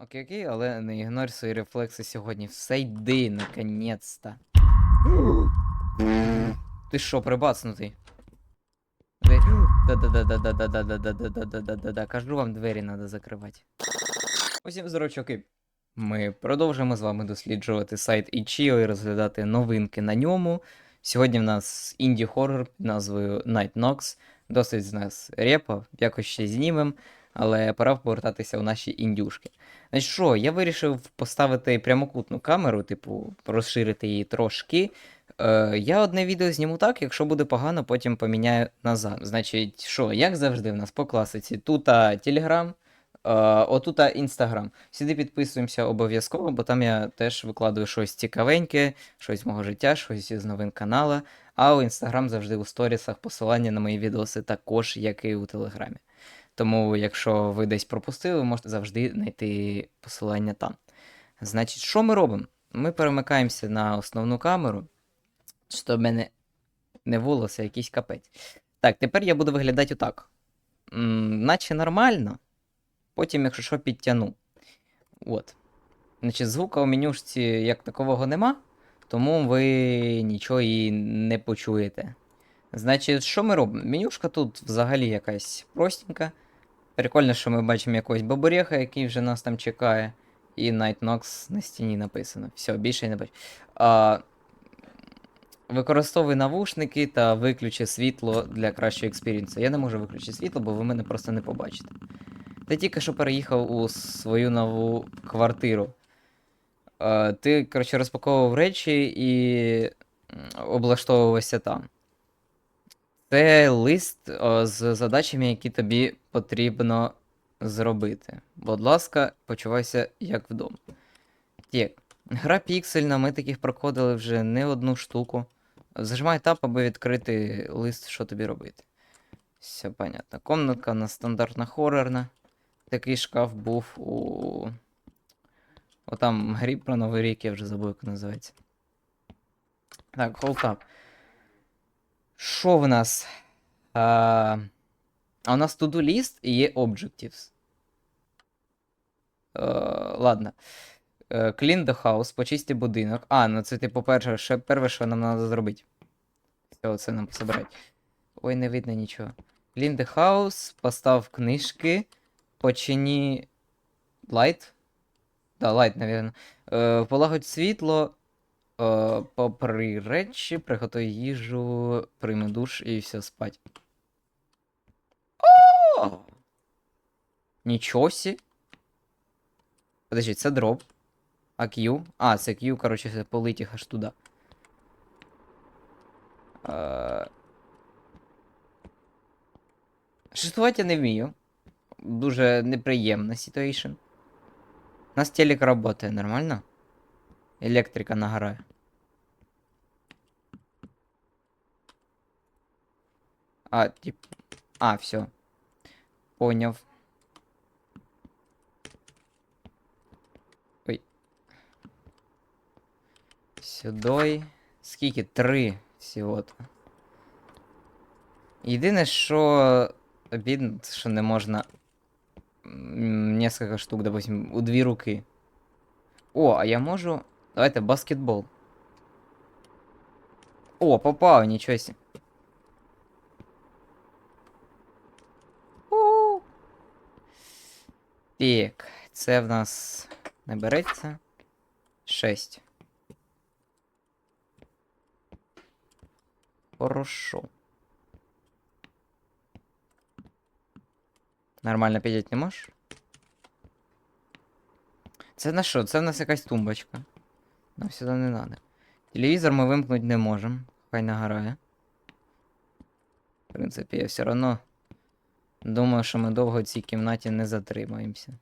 Окей, окей, але не ігнорь свої рефлекси сьогодні. Все йди, наконець-то. Ти що, прибацнутий? Да-да-да-да-да-да-да-да-да-да-да-да-да-да. Кажу вам, двері треба закривати. Усім здорочоки. Ми продовжуємо з вами досліджувати сайт Itch.io і розглядати новинки на ньому. Сьогодні в нас інді-хоррор під назвою Night Knocks. Досить з нас репа, якось ще знімем, але пора повертатися у наші індюшки. Значить що, я вирішив поставити прямокутну камеру, типу, розширити її трошки. Е, я одне відео зніму так, якщо буде погано, потім поміняю назад. Значить, що, як завжди в нас по класиці, тут Телеграм, отут Інстаграм. Сюди підписуємося обов'язково, бо там я теж викладаю щось цікавеньке, щось з мого життя, щось з новин канала. А у Інстаграм завжди у сторісах посилання на мої відоси також, як і у Телеграмі. Тому, якщо ви десь пропустили, можете завжди знайти посилання там. Значить, що ми робимо? Ми перемикаємося на основну камеру. Що в мене не волоси, а якийсь капець. Так, тепер я буду виглядати отак. М, наче нормально. Потім, якщо що, підтягну. От. Значить, звука у менюшці як такового нема, тому ви нічого і не почуєте. Значить, що ми робимо? Менюшка тут взагалі якась простенька. Прикольно, що ми бачимо якогось бабуреха, який вже нас там чекає. І Night Nox на стіні написано. Все, більше я не бачу. А, використовуй навушники та виключи світло для кращого експірінсу. Я не можу виключити світло, бо ви мене просто не побачите. Ти тільки що переїхав у свою нову квартиру. А, ти, коротше, розпаковував речі і облаштовувався там. Це лист о, з задачами, які тобі потрібно зробити. Будь ласка, почувайся як вдома. Так. Гра піксельна, ми таких проходили вже не одну штуку. Зажимай тап, аби відкрити лист, що тобі робити. Все понятно. Комнатка у нас стандартна хорорна. Такий шкаф був у. О, там грі про Новий рік, я вже забув, як називається. Так, up. Що в нас? А, а у нас to-do і є objectives. Е, ладно. Е, Clean the house, почисти будинок. А, ну це, типу, перше, ще перше, що нам треба зробити. Все, це нам пособирати. Ой, не видно нічого. Clean the house, постав книжки, почини light. Да, light, наверное. Е, полагодь світло, е, попри речі, приготуй їжу, прийми душ і все спать. О! Нічого сі. Подожди, це дроп. А Q? А, це Q, короче, це полить їх аж туди. Е... Шифтувати я не вмію. Дуже неприємна ситуейшн. У нас телек работає нормально? Електрика нагорає. А, тип. А, все. Поняв. Ой. Сюди. Скільки? Три всього-то. Єдине, що обідно, це що не можна м, несколько штук, допустим, у дві руки. О, а я можу. Давайте баскетбол. О, попав, нічого сі. Так, це в нас не береться. 6. Хорошо. Нормально підійти не можеш? Це на що? Це в нас якась тумбочка. Нам сюди не треба. Телевізор ми вимкнути не можемо. Хай нагорає. В принципі, я все одно думаю, що ми довго в цій кімнаті не затримаємося.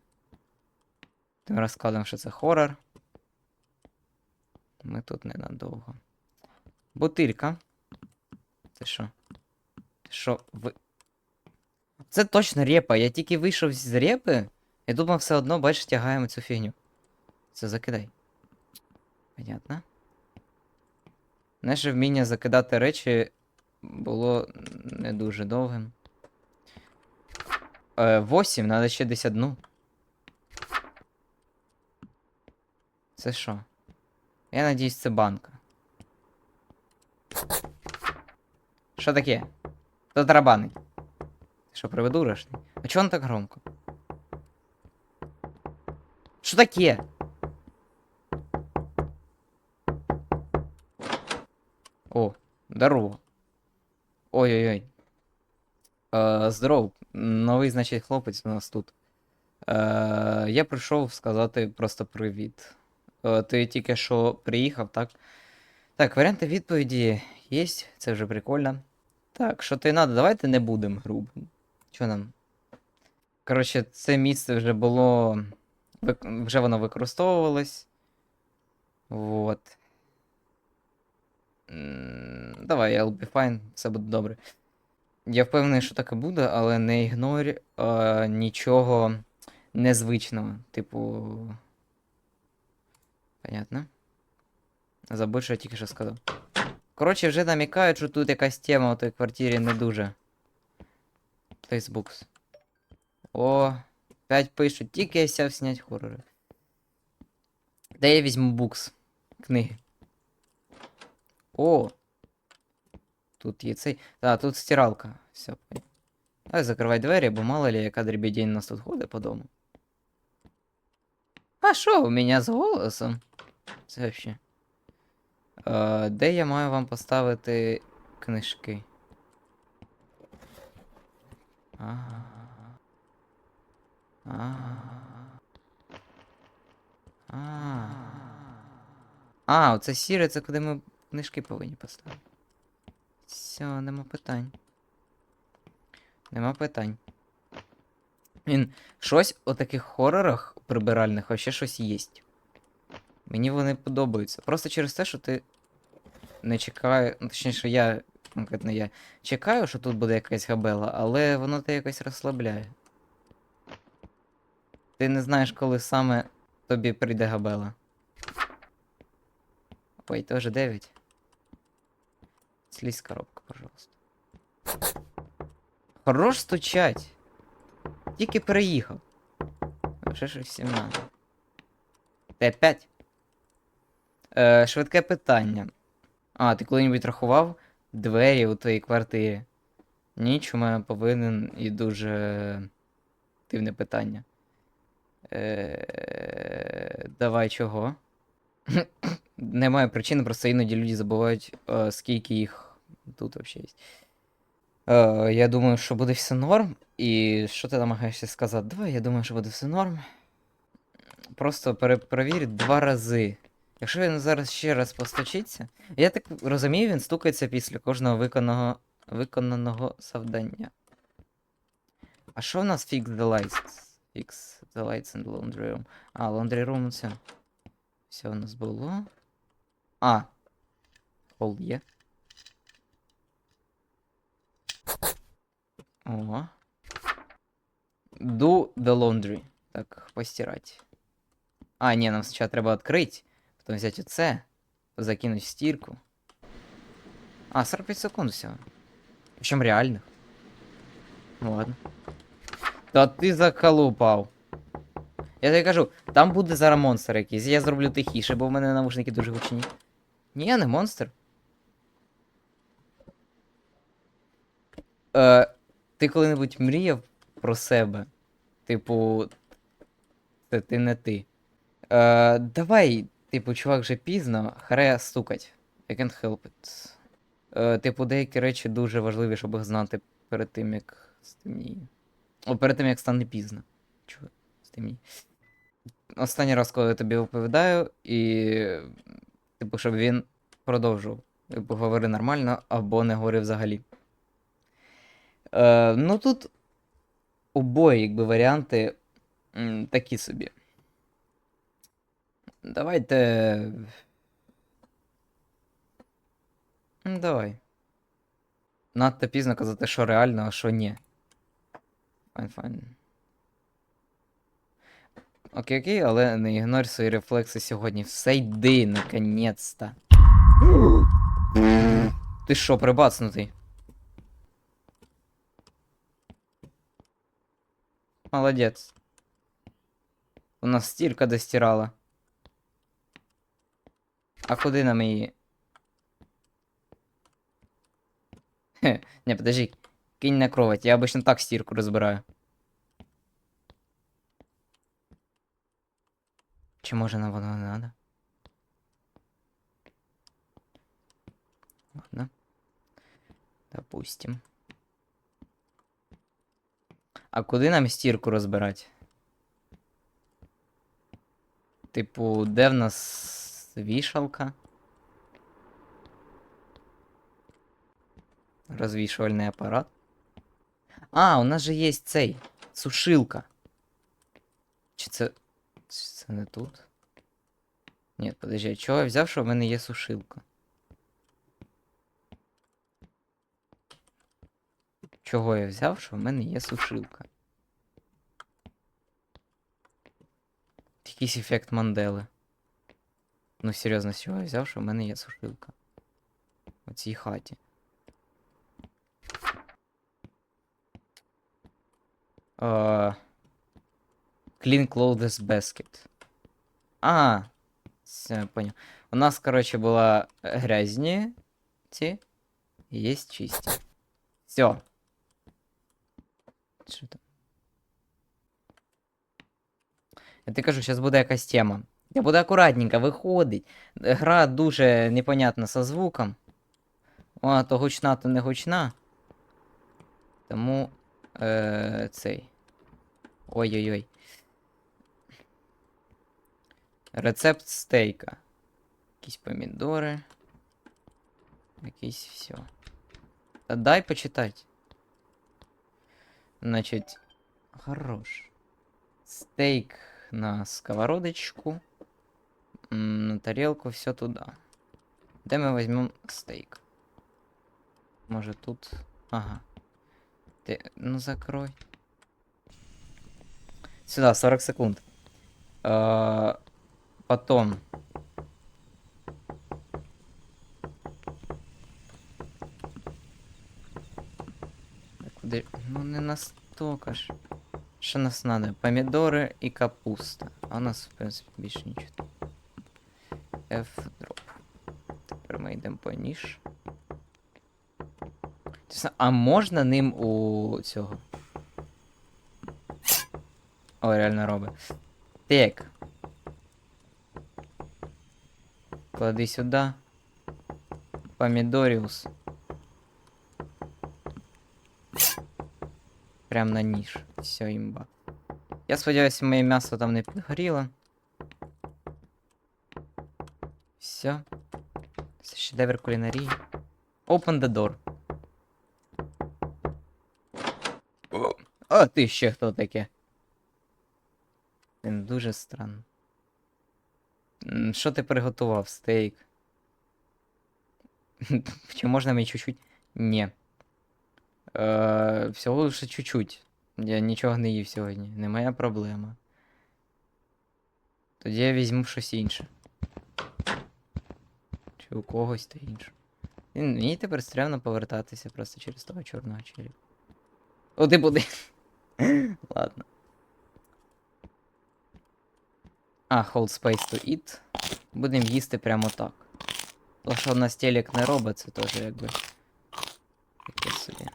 Тим розкладемо, що це хорор. Ми тут ненадовго. Бутилька. Це що? Що ви. Це точно репа. Я тільки вийшов з репи, і думав, все одно, бачиш, тягаємо цю фігню. Це закидай. Понятно. Наше вміння закидати речі було не дуже довгим. Е, 8, треба ще десь одну. Це що? Я надіюсь, це банка. Що таке? Хто тарабанить? Що, привидуришний? А чого он так громко? Що таке? О, здорово. Ой-ой-ой. Е, здоров. Новий, значить, хлопець у нас тут. Е, я прийшов сказати просто привіт. Е, ти тільки що приїхав, так? Так, варіанти відповіді є, це вже прикольно. Так, що ти надо, давайте не будемо грубо. Що нам? Коротше, це місце вже було. Вже воно використовувалось. Вот. Давай, I'll be fine, все буде добре. Я впевнений, що так і буде, але не ігнорь е, нічого незвичного. Типу. Понятно. Забудь, що я тільки що сказав. Коротше, вже намікають, що тут якась тема у той квартирі не дуже. Playsbooks. О, 5 пишуть, тільки я сяв снять хорори. Де я візьму букс? Книги. О! Тут є цей. Та, тут стиралка. Все. Давай закривай двері, бо мало ли, яка дрібідень нас тут ходить по дому. А що у мене з голосом? Це вообще. Е, де я маю вам поставити книжки? Ага. Ага. А. А, оце сіре, це куди ми книжки повинні поставити. Все, нема питань. Нема питань. Він щось у таких хорорах прибиральних вообще щось є. Мені вони подобаються. Просто через те, що ти не чекаю. Ну, точніше, я, конкретно я чекаю, що тут буде якась габела, але воно тебе якось розслабляє. Ти не знаєш, коли саме тобі прийде габела. Ой, теж 9. Слізь коробка, пожалуйста. Хорош стучать. Тільки переїхав. Вже щось всім надо. Т5. Е, швидке питання. А, ти коли-небудь рахував двері у твоїй квартирі? Ніч у мене повинен і дуже дивне питання. Е, давай чого? Немає причини, просто іноді люди забувають, е, скільки їх тут взагалі є. Е, я думаю, що буде все норм. І що ти намагаєшся сказати? Давай, я думаю, що буде все норм. Просто пере- два рази. Якщо він зараз ще раз постучиться. Я так розумію, він стукається після кожного виконаного, виконаного завдання. А що в нас fix the lights? Fix the lights in the laundry room. А, laundry room це. Все у нас було. А. Хол є. О. Do the laundry. Так, постирать. А, ні, нам спочатку треба відкрити. Потім взяти оце. Закинуть в стірку. А, 45 секунд всього. Причем реальних. Ну ладно. Та ти заколупав. Я тобі кажу, там буде зараз монстр якийсь. Я зроблю тихіше, бо в мене навушники дуже гучні. Ні, не монстр. Е, ти коли-небудь мріяв про себе? Типу. Це ти не ти. Е, давай, типу, чувак, вже пізно, харе стукать. I can't help it. Е, типу, деякі речі дуже важливі, щоб їх знати перед тим, як стемніє. О, перед тим, як стане пізно. Чого? Стемніє. Останній раз, коли я тобі оповідаю, і. Типу, щоб він продовжував. Типу, говори нормально або не говори взагалі. Е, ну тут обоє, якби, варіанти такі собі. Давайте. Давай. Надто пізно казати, що реально, а що ні. Файн, файн. Окей, окей, але не ігнорь свої рефлекси сьогодні. Все йди, наконець-то. Ти що, прибацнутий? Молодець. У нас стірка достирала. А куди нам її? Хе, не, подожди. Кинь на кровать. Я обычно так стірку розбираю. Чи може нам воно не надо? Ладно. Допустим. А куди нам стірку розбирати? Типу, де в нас вішалка? Розвішувальний апарат. А, у нас же є цей. Сушилка. Чи це. Чи це не тут? Ні, подожди, чого я взяв, що в мене є сушилка? Чого я взяв, що в мене є сушилка? Якийсь ефект Мандели. Ну, серйозно, з чого я взяв, що в мене є сушилка? У цій хаті. Uh, clean Clothes Basket. А, все, понял. У нас, короче, была грязні ці, і є чисті. Все. Що там? Я ти кажу, зараз буде якась тема. Я буду акуратненько виходить. Гра дуже непонятна со звуком. Вона то гучна, то не гучна. Тому. Е, цей. Ой-ой-ой. Рецепт стейка. Якісь помідори. Якийсь все. Та дай почитати. Значить. Хорош. Стейк на сковородочку. На тарелку все туда. Де ми візьмемо стейк? Може тут. Ага. Ти... Ну закрой. Сюда, 40 секунд. А, потом. Настолько ж. Що нас надо? Помідори і капуста. А у нас, в принципі, більше нічого. F-дроп. Тепер ми йдемо по ніж. А можна ним у цього? О, реально робить. Так. Клади сюди. Помідоріус. Прям на ніж. Все, імба. Я сподіваюся, моє м'ясо там не підгоріло. Все. Це шедевр кулінарії. Open the door. А ти ще хто таке? Він дуже странно. Що ти приготував? Стейк? Чи можна мені чуть-чуть? Ні. Е, всього лише чуть-чуть. Я нічого не їв сьогодні. Не моя проблема. Тоді я візьму щось інше. Чи у когось та інше. Він- Мені тепер стрімно повертатися просто через того чорного челіка. О, ти буде. Ладно. А, hold space to eat. Будемо їсти прямо так. То, що в нас телек не робить, це теж якби. Таке собі.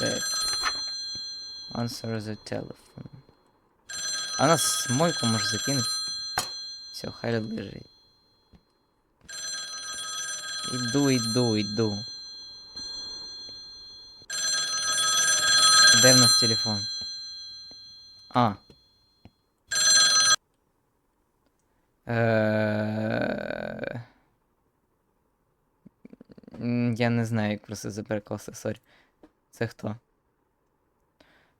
Так. Answer the telephone. А нас мойку може закинуть. Все, хай лежить. Іду, іду, іду. Де в нас телефон? А. Е... Я не знаю, як просто це перекласти, сорі. Це хто?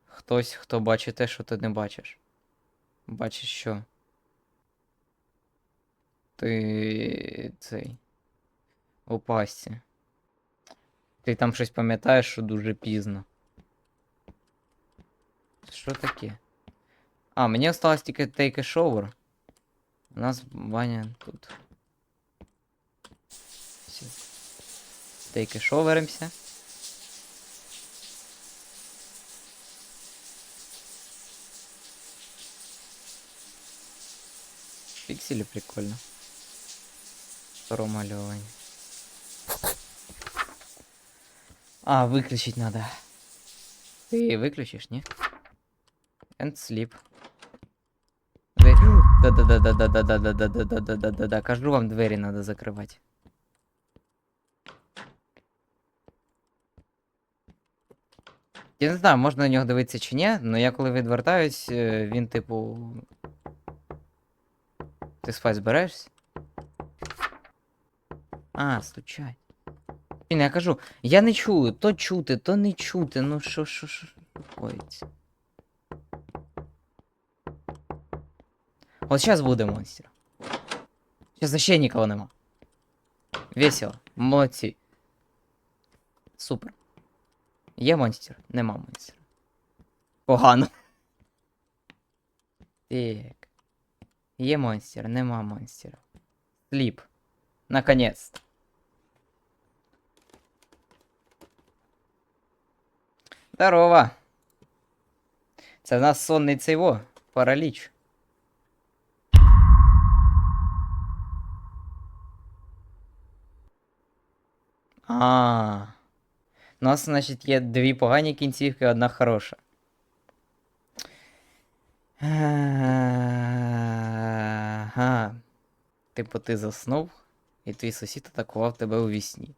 Хтось, хто бачить те, що ти не бачиш. Бачиш що? Ти цей. У пасті. Ти там щось пам'ятаєш, що дуже пізно. Що таке? А, мені осталось тільки take a shower. У нас Ваня тут. Все. Take a showeримся. Пікселі прикольно. Промальовані. А, выключить надо. Ты выключишь, не? And sleep. Да-да-да-да-да-да-да-да-да-да-да-да-да. Кажу вам, двері надо закривати. Я не знаю, можна на нього дивитися чи ні, але я коли відвертаюсь, е, він типу. Ти спать збираєшся? А, стучать. Я кажу, я не чую, то чути, то не чути, ну що, що, що коїться. От зараз буде монстр. Зараз ще нікого нема. Весело. Молодці. Супер. Є монстр? Нема монстра. Погано. Так. Є монстр, нема монстра. Сліп. Наконец. Здорово. Це в нас сонний цейво. Параліч. А. У нас, значить, є дві погані кінцівки, одна хороша. Ага. Типу, ти заснув, і твій сусід атакував тебе у вісні.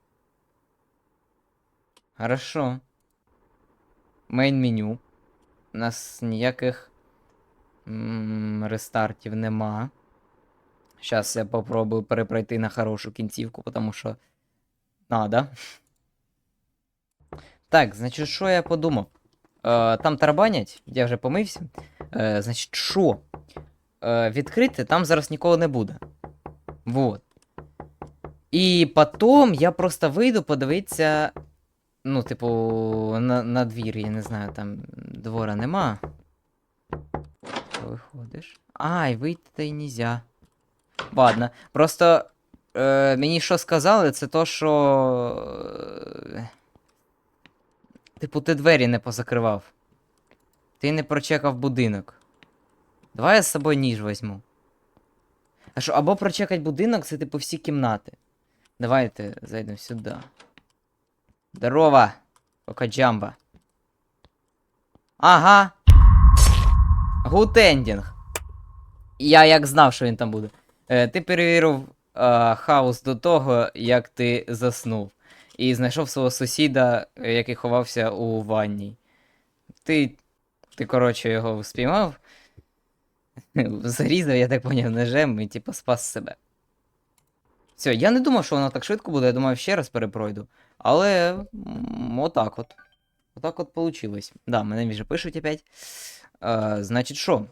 Хорошо. Мейн меню. У нас ніяких м, рестартів нема. Зараз я попробую перепройти на хорошу кінцівку, тому що надо. Так, значить, що я подумав? Е, там тарабанять, я вже помився. Е, значить, що? Е, відкрити там зараз нікого не буде. Вот. І потім я просто вийду подивитися. Ну, типу, на, на двір, я не знаю, там двора нема. Виходиш. Ай, вийти та й нельзя. Ладно. Просто е, мені що сказали, це то, що. е, Типу, ти двері не позакривав. Ти не прочекав будинок. Давай я з собою ніж візьму. А що, або прочекать будинок, це типу всі кімнати. Давайте зайдемо сюди. Здорово, Кокаджамба. Ага. Гутендінг. Я як знав, що він там буде. Е, ти перевірив е, хаос до того, як ти заснув. І знайшов свого сусіда, який ховався у ванні. Ти, ти коротше, його спіймав, зарізав, я так поняв, ножем і типу спас себе. Все, я не думав, що воно так швидко буде, я думав, ще раз перепройду. Але отак от. Отак от получилось. Да, мене вже пишуть опять. Е, значить, що?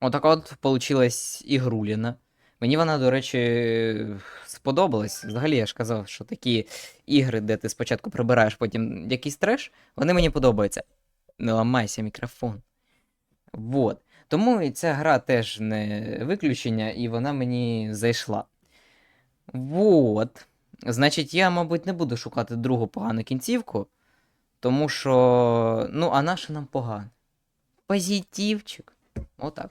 Отак от получилась ігруліна. Мені вона, до речі, сподобалась. Взагалі, я ж казав, що такі ігри, де ти спочатку прибираєш, потім якийсь треш, вони мені подобаються. Не ламайся мікрофон. Вот. Тому і ця гра теж не виключення, і вона мені зайшла. Вот. Значить, я, мабуть, не буду шукати другу погану кінцівку, тому що. Ну, а наша нам погано. Позитивчик. Отак.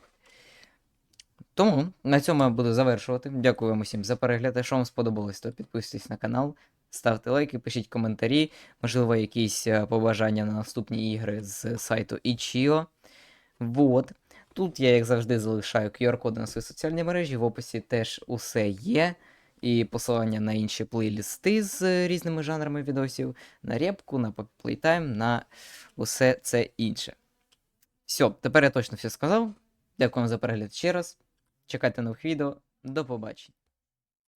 Тому на цьому я буду завершувати. Дякую вам усім за перегляд. Якщо вам сподобалось, то підписуйтесь на канал, ставте лайки, пишіть коментарі, можливо, якісь е, побажання на наступні ігри з сайту Itch.io. Вот. Тут я, як завжди, залишаю QR-коди на свої соціальні мережі. В описі теж усе є. І посилання на інші плейлісти з різними жанрами відосів, на репку, на Playtime, на усе це інше. Все, тепер я точно все сказав. Дякую вам за перегляд ще раз. Чекайте нових відео. До побачення.